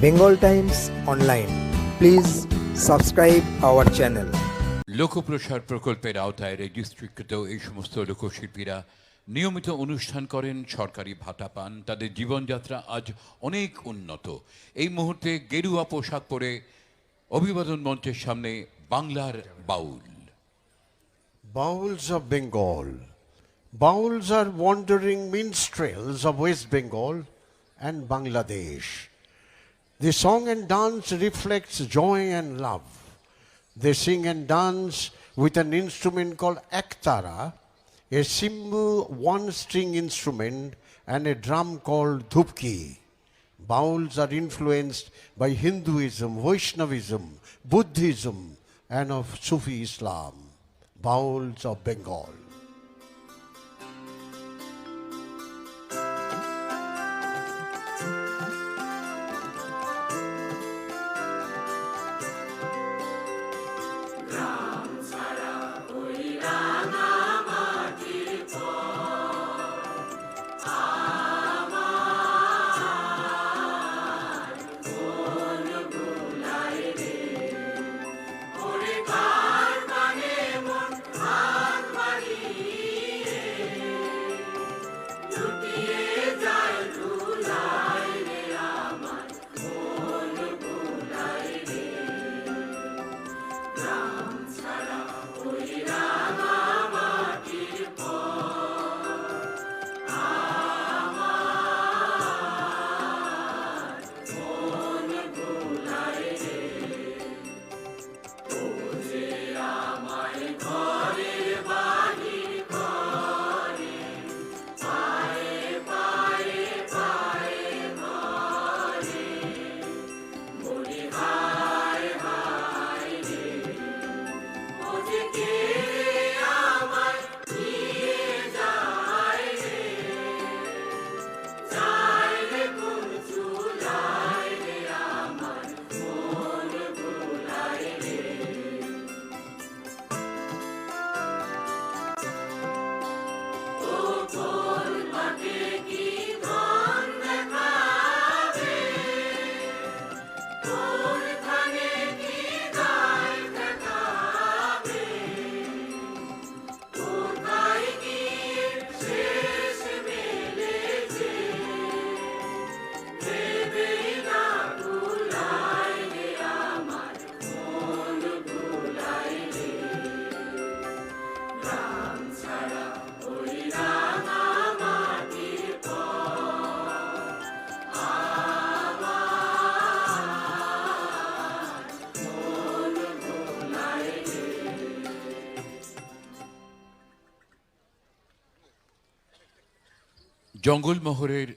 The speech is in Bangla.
Bengal Times online please subscribe our channel লোকপ্রসার প্রকল্পের আওতায় রেজিস্ট্রিকৃত এই সমস্ত লোকশিল্পীরা নিয়মিত অনুষ্ঠান করেন সরকারি ভাতা পান তাদের জীবনযাত্রা আজ অনেক উন্নত। এই মুহূর্তে গেরুয়া পোশাক পরে অভিবাদন মঞ্চের সামনে বাংলার Baul. Bauls of Bengal Bauls are wandering minstrels of West Bengal and Bangladesh The song and dance reflects joy and love. They sing and dance with an instrument called aktara, a simple one-string instrument, and a drum called dhupki. Bowls are influenced by Hinduism, Vaishnavism, Buddhism, and of Sufi Islam. Bowls of Bengal. জঙ্গলমহরের